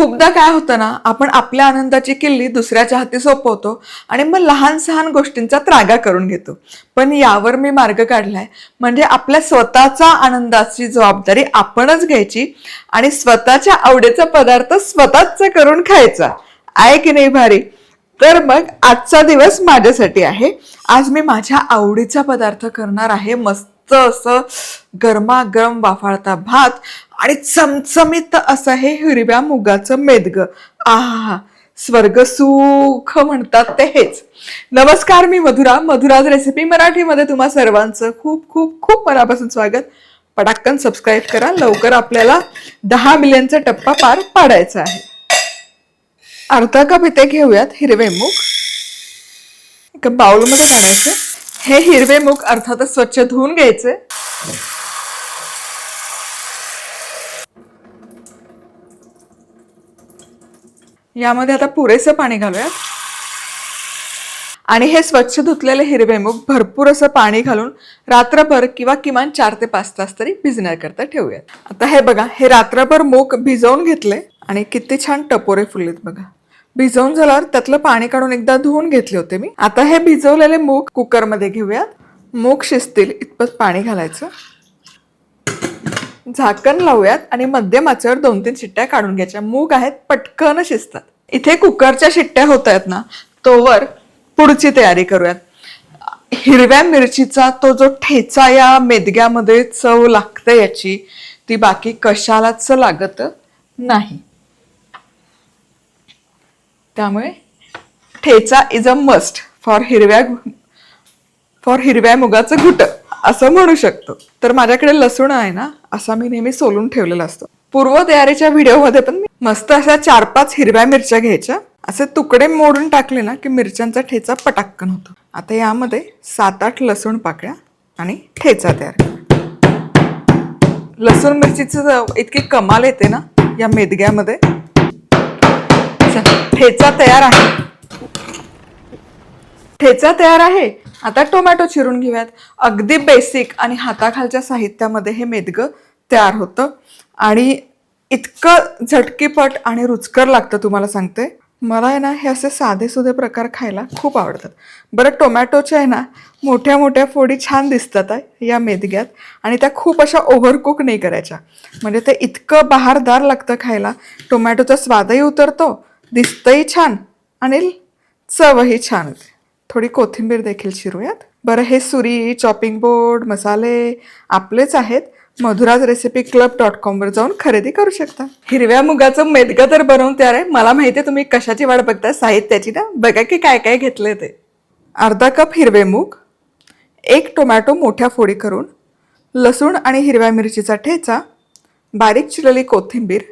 खूपदा काय होतं ना आपण आपल्या आनंदाची किल्ली दुसऱ्याच्या हाती सोपवतो आणि मग लहान सहान गोष्टींचा त्रागा करून घेतो. पण यावर मी मार्ग काढलाय. म्हणजे आपल्या स्वतःचा आनंदाची जबाबदारी आपणच घ्यायची आणि स्वतःच्या आवडीचा पदार्थ स्वतःच करून खायचा. आहे की नाही भारी? तर मग आजचा दिवस माझ्यासाठी आहे. आज मी माझ्या आवडीचा पदार्थ करणार आहे मस्त असं गरमागरम वाफाळता भात आणि चमचमीत असं हे हिरव्या मुगाचं मेदग. आहा स्वर्ग सुख म्हणतात ते हेच. नमस्कार मी मधुरा. मधुराज रेसिपी मराठीमध्ये तुम्हा सर्वांचं खूप खूप खूप मनापासून स्वागत. पटाक्कन सबस्क्राईब करा. लवकर आपल्याला दहा मिलियनचा टप्पा पार पाडायचा आहे. अर्धा कप इथे घेऊयात हिरवे मूग. एका बाउलमध्ये घालायचं. हे हिरवे मूग अर्थातच स्वच्छ धुवून घ्यायचे. यामध्ये आता पुरेसं पाणी घालूयात. आणि हे स्वच्छ धुतलेले हिरवे मूग भरपूर असं पाणी घालून रात्रभर किंवा किमान चार ते पाच तास तरी भिजण्याकरता ठेवूयात. आता हे बघा हे रात्रभर मूग भिजवून घेतले आणि किती छान टपोरे फुललेत बघा. भिजवून झाल्यावर त्यातलं पाणी काढून एकदा धुवून घेतले होते मी. आता हे भिजवलेले मूग कुकरमध्ये घेऊयात. मूग शिजतील इतपत पाणी घालायचं. झाकण लावूयात आणि मध्यम आचेवर दोन तीन शिट्ट्या काढून घ्यायच्या. मूग आहेत पटकन शिजतात. इथे कुकरच्या शिट्ट्या होत आहेत ना तोवर पुढची तयारी करूयात. हिरव्या मिरचीचा तो जो ठेचा या मेदग्यामध्ये चव लागते याची ती बाकी कशालाच लागत नाही. त्यामुळे ठेचा इज अ मस्ट फॉर हिरव्या फॉर हिरव्या मुगाचं घुट असं म्हणू शकतो. तर माझ्याकडे लसूण आहे ना असा मी नेहमी सोलून ठेवलेला असतो. पूर्व तयारीच्या व्हिडिओमध्ये पण मी मस्त अशा चार पाच हिरव्या मिरच्या घ्यायच्या. असे तुकडे मोडून टाकले ना की मिरच्यांचा ठेचा पटाक्कन होतो. आता यामध्ये सात आठ लसूण पाकळ्या आणि ठेचा तयार लसूण मिरचीचं इतकी कमाल येते ना या मेदग्यामध्ये. ठेचा तयार आहे. ठेचा तयार आहे. आता टोमॅटो चिरून घेऊयात. अगदी बेसिक आणि हाताखालच्या साहित्यामध्ये हे मेदगं तयार होतं. आणि इतकं झटकीपट आणि रुचकर लागतं तुम्हाला सांगते. मला आहे ना हे असे साधे सुधे प्रकार खायला खूप आवडतात. बरं टोमॅटोच्या आहे ना मोठ्या मोठ्या फोडी छान दिसतात आहे या मेदग्यात. आणि त्या खूप अशा ओव्हरकुक नाही करायच्या. म्हणजे ते इतकं बहारदार लागतं खायला. टोमॅटोचा स्वादही उतरतो दिसतंही छान. आणि चवही छान होते थोडी कोथिंबीर देखील शिरूयात बरं हे सुरी चॉपिंग बोर्ड मसाले आपलेच आहेत. मधुराज रेसिपी क्लब डॉट कॉमवर जाऊन खरेदी करू शकता. हिरव्या मुगाचं मेदगं तर बनवून तयार आहे. मला माहिती आहे तुम्ही कशाची वाट बघता साहित्याची ना? बघा की काय काय घेतलं ते. अर्धा कप हिरवे मूग एक टोमॅटो मोठ्या फोडी करून लसूण आणि हिरव्या मिरचीचा ठेचा बारीक चिरलेली कोथिंबीर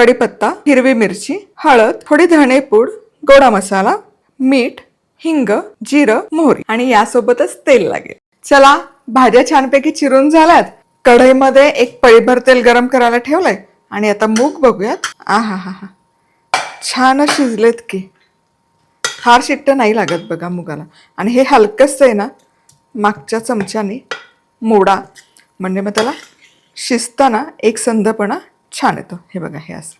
कढीपत्ता हिरवी मिरची हळद थोडी धणेपूड गोडा मसाला मीठ हिंग जिरं मोहरी आणि यासोबतच तेल लागेल. चला भाज्या छानपैकी चिरून झाल्यात. कढईमध्ये एक पळीभर तेल गरम करायला ठेवलंय आणि आता मूग बघूयात. आ हा हा हा छान शिजलेत की. फार शिट्ट नाही लागत बघा मुगाला. आणि हे हलकंच आहे ना मागच्या चमच्याने मोडा. म्हणजे मग त्याला शिजताना एक संधपणा छान येतं. हे बघा हे असं.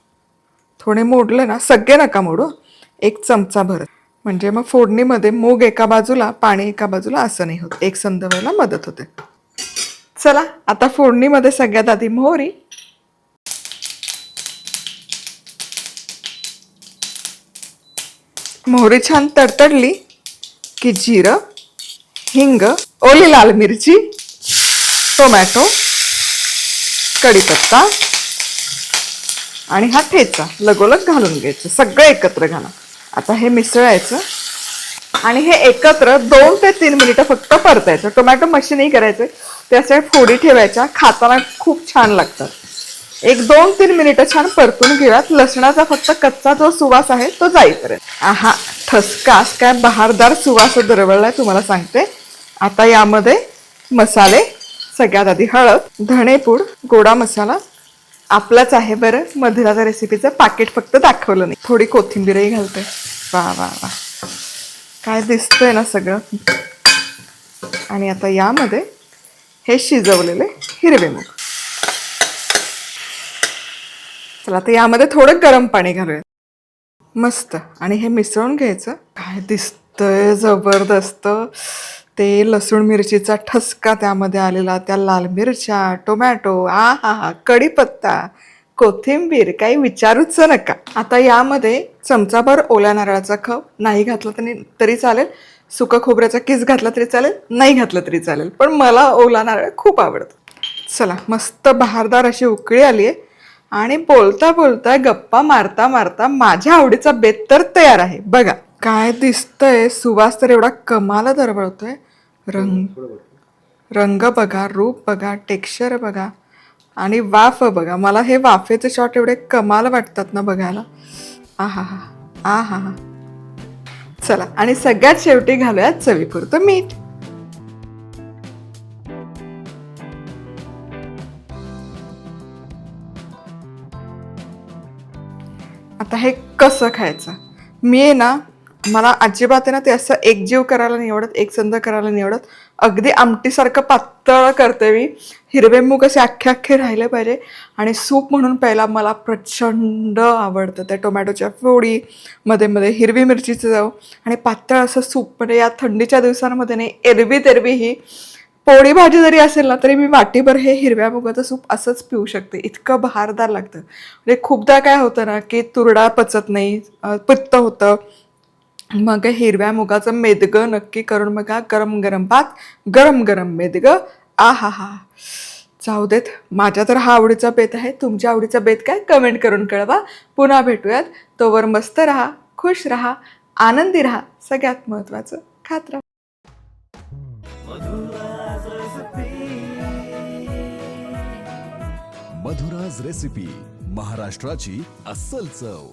थोडे मोडले ना सगळे नका मोडू. एक चमचा भरत. म्हणजे मग फोडणीमध्ये मूग एका बाजूला पाणी एका बाजूला असं नाही होत. एक संध व्हायला मदत होते. चला आता फोडणीमध्ये सगळ्यात आधी मोहरी. मोहरी छान तडतडली की जिरं हिंग ओली लाल मिरची टोमॅटो कढीपत्ता. आणि हा ठेचा लगोलग घालून घ्यायचं सगळं एकत्र घाला. आता हे मिसळायचं आणि हे एकत्र दोन ते तीन मिनिटं फक्त परतायचं. टोमॅटो मशीनही करायचं करायचे ते फोडी ठेवायच्या खाताना खूप छान लागतात. एक दोन तीन मिनिटं छान परतून घेऊयात. लसणाचा फक्त कच्चा जो सुवास आहे तो जाईपर्यंत. हा ठसकास काय बहारदार सुवास दरवळलाय तुम्हाला सांगते. आता यामध्ये मसाले सगळ्यात आधी हळद धणेपूड गोडा मसाला आपलाच आहे बरं. मधुराचा रेसिपीचं पाकिट फक्त दाखवलं नाही. थोडी कोथिंबीरही घालते. वा वा वा. काय दिसतंय ना सगळं? आणि आता यामध्ये हे शिजवलेले हिरवे मूग. चला आता यामध्ये थोडं गरम पाणी घालूया. मस्त. आणि हे मिसळून घ्यायचं. काय दिसतंय जबरदस्त. ते लसूण मिरचीचा ठसका त्यामध्ये आलेला त्या लाल मिरच्या टोमॅटो आ हा हा कढीपत्ता कोथिंबीर काही विचारूच नका. आता यामध्ये चमचाभर ओल्या नारळाचा खव नाही घातला तरी तरी चालेल. सुका खोबऱ्याचा किस घातला तरी चालेल नाही घातलं तरी चालेल. पण मला ओला नारळ खूप आवडतो. चला मस्त बहारदार अशी उकळी आली आहे. आणि बोलता बोलता गप्पा मारता मारता माझ्या आवडीचा बेत तर तयार आहे. बघा. काय दिसतंय? सुवास तर एवढा कमाला दरवळतोय रंग रंग बघा रूप बघा टेक्स्चर बघा आणि वाफ बघा. मला हे वाफेचे शॉट एवढे कमाल वाटतात ना बघायला. आहा हा आहा आ हा हा चला आणि सगळ्यात शेवटी घालूयात चवीपुरतं मीठ. आता हे कसं खायचं? मी आहे ना मला अजिबात आहे ना ते असं एकजीव करायला नाही आवडत एकसंध करायला नाही आवडत. अगदी आमटीसारखं पातळ करते मी. हिरवे मूग असे अख्खे अख्खे राहिले पाहिजे. आणि सूप म्हणून प्यायला मला प्रचंड आवडतं. त्या टोमॅटोच्या फोडी मध्ये मध्ये हिरवी मिरचीचं जाऊ आणि पातळ असं सूप. म्हणजे या थंडीच्या दिवसांमध्ये नाही एरवी तेरवी ही पोळी भाजी जरी असेल ना तरी मी वाटीभर हे हिरव्या मुगाचं सूप असंच पिऊ शकते. इतकं बहारदार लागतं. म्हणजे खूपदा काय होतं ना की तुरडा पचत नाही पित्त होतं. मग हिरव्या मुगाचं मेदगं नक्की करून बघा. गरम गरम भात गरम गरम मेदगं. आ हा हा जाऊ देत. माझ्या तर हा आवडीचा बेत आहे. तुमच्या आवडीचा बेत काय? कमेंट करून कळवा. पुन्हा भेटूयात. तोवर मस्त राहा खुश राहा आनंदी राहा. सगळ्यात महत्त्वाचं खात राहा. मधुराज रेसिपी महाराष्ट्राची अस्सल चव.